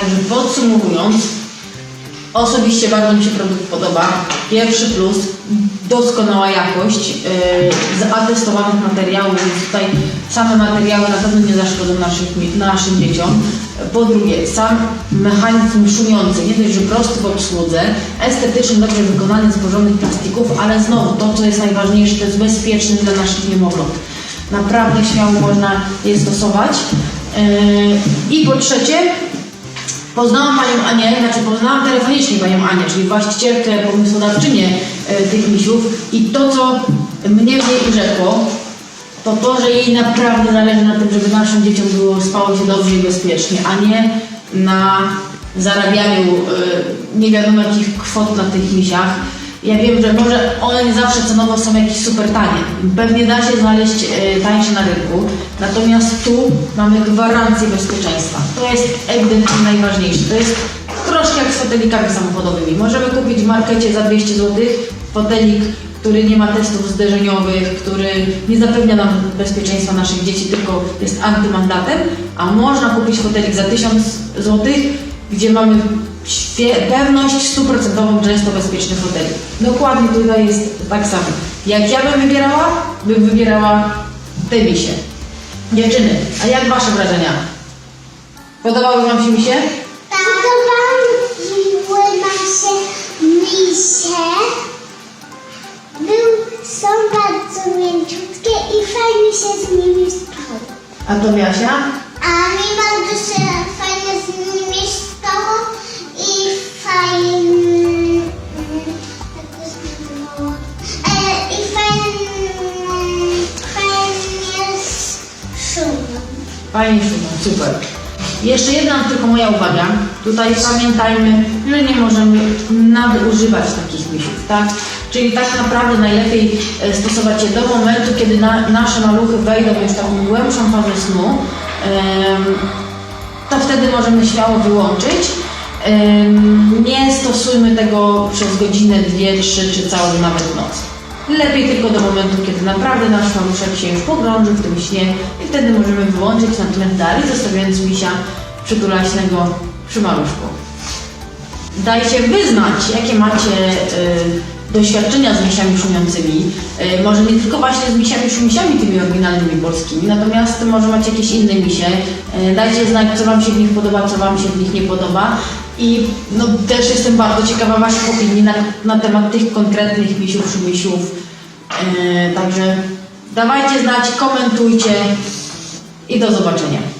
Także podsumowując, osobiście bardzo mi się produkt podoba. Pierwszy plus, doskonała jakość yy, zatestowanych materiałów, więc tutaj same materiały na pewno nie zaszkodzą naszych, naszym dzieciom. Po drugie, sam mechanizm szumiący, nie dość, że prosty w obsłudze, estetyczny, dobrze wykonany z porządnych plastików, ale znowu to, co jest najważniejsze, to jest bezpieczny dla naszych niemowląt. Naprawdę śmiało można je stosować. Yy, I po trzecie, Poznałam panią Anię, znaczy poznałam telefonicznie panią Anię, czyli właścicielkę, pomysłodawczynię e, tych misiów i to, co mnie w niej urzekło, to to, że jej naprawdę zależy na tym, żeby naszym dzieciom było, spało się dobrze i bezpiecznie, a nie na zarabianiu e, nie wiadomo jakich kwot na tych misiach. Ja wiem, że może one nie zawsze cenowo są jakieś super tanie. Pewnie da się znaleźć e, tańsze na rynku. Natomiast tu mamy gwarancję bezpieczeństwa. To jest ewidentnie najważniejsze. To jest troszkę jak z fotelikami samochodowymi. Możemy kupić w markecie za 200 zł fotelik, który nie ma testów zderzeniowych, który nie zapewnia nam bezpieczeństwa naszych dzieci, tylko jest antymandatem, a można kupić fotelik za 1000 zł, gdzie mamy pewność stuprocentową, że jest to bezpieczny fotelik. Dokładnie tutaj jest tak samo. Jak ja bym wybierała, bym wybierała te misie. Dziewczyny, a jak wasze wrażenia? Podobały wam się misie? Podobały nam się misie. Był, są bardzo mięciutkie i fajnie się z nimi spało. A to Miasia? A Fajnie szumią, super. Jeszcze jedna tylko moja uwaga. Tutaj pamiętajmy, że nie możemy nadużywać takich misiów, tak? Czyli tak naprawdę najlepiej e, stosować je do momentu, kiedy na, nasze maluchy wejdą w taką głębszą fazę snu. To wtedy możemy śmiało wyłączyć. Nie stosujmy tego przez godzinę, dwie, trzy czy całą nawet noc. Lepiej tylko do momentu, kiedy naprawdę nasz maluszek się już pogrąży w tym śnie i wtedy możemy wyłączyć natomiast dalej, zostawiając misia przytulaśnego przy maluszku. Dajcie wyznać, jakie macie y, doświadczenia z misiami szumiącymi. Y, może nie tylko właśnie z misiami szumisiami, tymi oryginalnymi polskimi, natomiast może macie jakieś inne misie. Y, dajcie znać, co Wam się w nich podoba, co Wam się w nich nie podoba. I no, też jestem bardzo ciekawa Waszych opinii na, na temat tych konkretnych misiów, szumisiów. Y, także dawajcie znać, komentujcie i do zobaczenia.